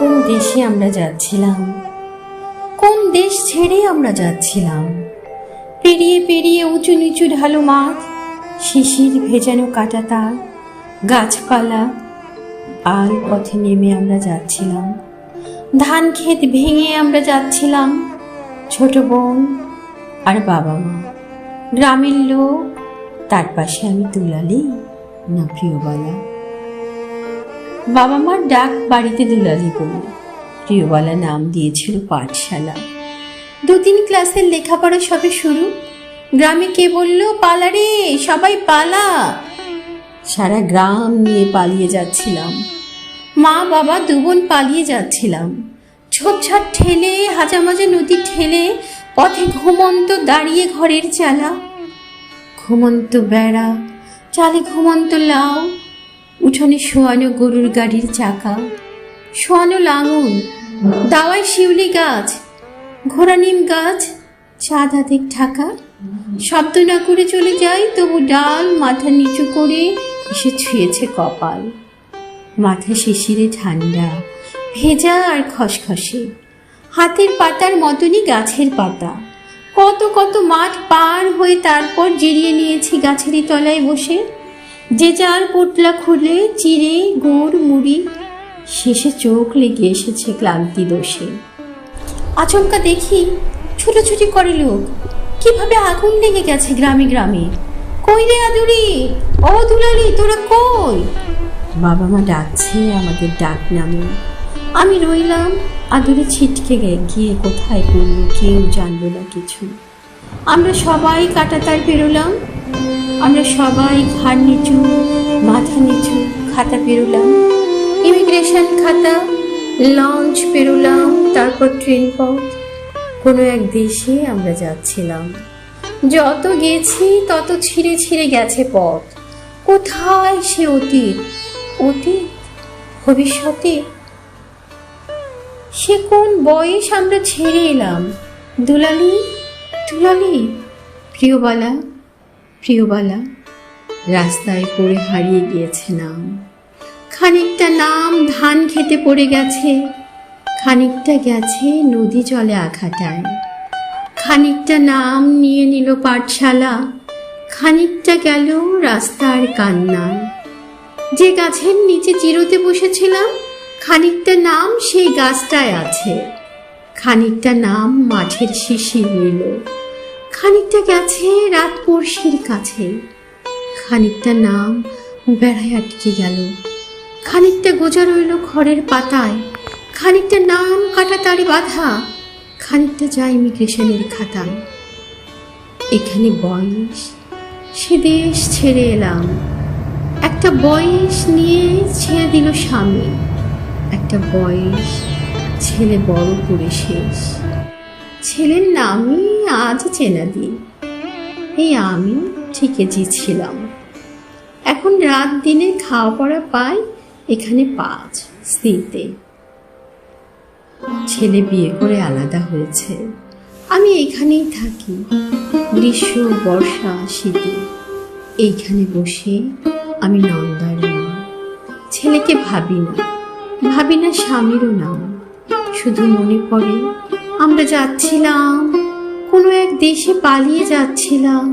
কোন দেশে আমরা যাচ্ছিলাম? কোন দেশ ছেড়ে আমরা যাচ্ছিলাম? পেরিয়ে পেরিয়ে উঁচু নিচু ঢালু মাঠ, শিশির ভেজানো কাটা তার গাছপালা আর পথে নেমে আমরা যাচ্ছিলাম। ধান ক্ষেত ভেঙে আমরা যাচ্ছিলাম, ছোট বোন আর বাবা মা। গ্রামের লোক, তার পাশে আমি দুলালি না প্রিয়বালা। বাবা মার ডাক বাড়িতে দুলালি বলে প্রিয়বালা নাম দিয়েছিল পাঠশালা। দু তিন ক্লাসের লেখাপড়া সবে শুরু। গ্রামে কে বলল, পালা রে, সবাই পালা। সারা গ্রাম নিয়ে পালিয়ে যাচ্ছিলাম। মা, বাবা দুবোন পালিয়ে যাচ্ছিলাম। ছোপছাট ঠেলে, হাজামাজা নদী ঠেলে, পথে ঘুমন্ত দাঁড়িয়ে ঘরের চালা। ঘুমন্ত বেড়া, চালে ঘুমন্ত লাউ উঠোনে শোয়ানো গরুর গাড়ির চাকা, শোয়ানো লাঙল দাওয়ায় শিউলি গাছ, ঘোড়া নিম গাছ, চাঁদ হাতে ঢাকা, শব্দ না করে চলে যায় তবু ডাল মাথা নিচু করে এসে ছুঁয়েছে কপাল। মাথা শিশিরে ঠান্ডা, ভেজা আর খসখসে। হাতের পাতার মতনই গাছের পাতা। কত কত মাঠ পার হয়ে তারপর জিরিয়ে নিয়েছি গাছেরই তলায় বসে। যে যার পোটলা খুলে চিড়ে, গুড়, মুড়ি, শেষে চোখ লেগে এসেছে ক্লান্তি দোষে। আচমকা দেখি ছুটোছুটি করে লোক। কীভাবে আগুন লেগে গেছে গ্রামে গ্রামে? কই রে আদুরি? ও দুলালি, তোরা কই? বাবা মা ডাকছে আমাদের ডাক নামে। আমি রইলাম, আদুরে ছিটকে গিয়ে কোথায় পড়ল কেউ জানলো না কিছু। আমরা সবাই কাটাতার পেরোলাম। আমরা সবাই ঘাড় নিচু, মাথা নিচু, খাতা পেরোলাম। ইমিগ্রেশন খাতা লঞ্চ পেরোলাম, তারপর ট্রেন পথ। কোনো এক দেশে আমরা যাচ্ছিলাম। যত গেছি, তত ছিঁড়ে ছিঁড়ে গেছে পথ। কোথায় সে অতীত? অতীত? ভবিষ্যতে? সে কোন বয়স আমরা ছেড়ে এলাম? দুলালি দুলালি প্রিয়বালা প্রিয়বালা, রাস্তায় পড়ে হারিয়ে গিয়েছে নাম খানিকটা নাম ধান খেতে পড়ে গেছে, খানিকটা গেছে নদী জলে আঘাটায় খানিকটা নাম নিয়ে নিল পাঠশালা, খানিকটা গেল রাস্তার কান্নায়। যে গাছের নিচে চিরতে বসেছিলাম, খানিকটা নাম সেই গাছটায় আছে। খানিকটা নাম মাঠের শিশি নিল খানিকটা গেছে রাত পড়শির কাছে। খানিকটা নাম বেড়ায় আটকে গেল। খানিকটা গোজা রইল খড়ের পাতায়। খানিকটা নাম কাটা তারে বাধা। খানিকটা যায় ইমিগ্রেশনের খাতায়। এখানে বয়স। সে দেশ ছেড়ে এলাম। একটা বয়স নিয়ে ছেড়ে দিল স্বামী। একটা বয়স ছেলে বড় করে শেষ। ছেলের নামই আজ চেনা দিই এই আমি ঠিকই ছিলাম এখন রাত দিনে খাওয়া পড়া পাই এখানে পাঁচ স্ত্রীতে। ছেলে বিয়ে করে আলাদা হয়েছে। আমি এখানেই থাকি। গ্রীষ্ম, বর্ষা, শীতে। এইখানে বসে আমি নন্দার মা। ছেলেকে ভাবি না। ভাবি না স্বামীরও নাম। শুধু মনে পড়ে আমরা যাচ্ছিলাম কোনো এক দেশে পালিয়ে যাচ্ছিলাম।